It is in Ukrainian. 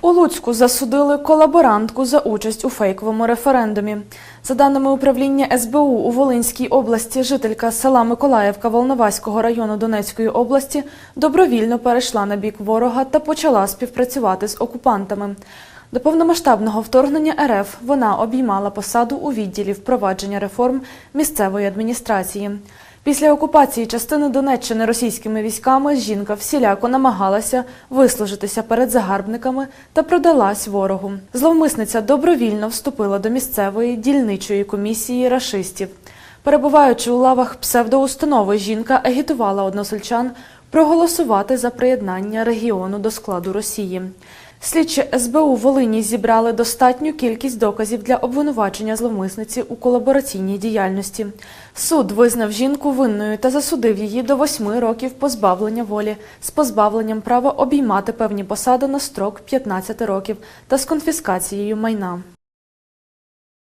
У Луцьку засудили колаборантку за участь у фейковому референдумі. За даними управління СБУ у Волинській області, жителька села Миколаївка Волноваського району Донецької області добровільно перейшла на бік ворога та почала співпрацювати з окупантами. До повномасштабного вторгнення РФ вона обіймала посаду у відділі впровадження реформ місцевої адміністрації. Після окупації частини Донеччини російськими військами жінка всіляко намагалася вислужитися перед загарбниками та продалась ворогу. Зловмисниця добровільно вступила до місцевої дільничої комісії рашистів. Перебуваючи у лавах псевдоустанови, жінка агітувала односельчан проголосувати за приєднання регіону до складу Росії. Слідчі СБУ Волині зібрали достатню кількість доказів для обвинувачення зловмисниці у колабораційній діяльності. Суд визнав жінку винною та засудив її до восьми років позбавлення волі з позбавленням права обіймати певні посади на строк 15 років та з конфіскацією майна.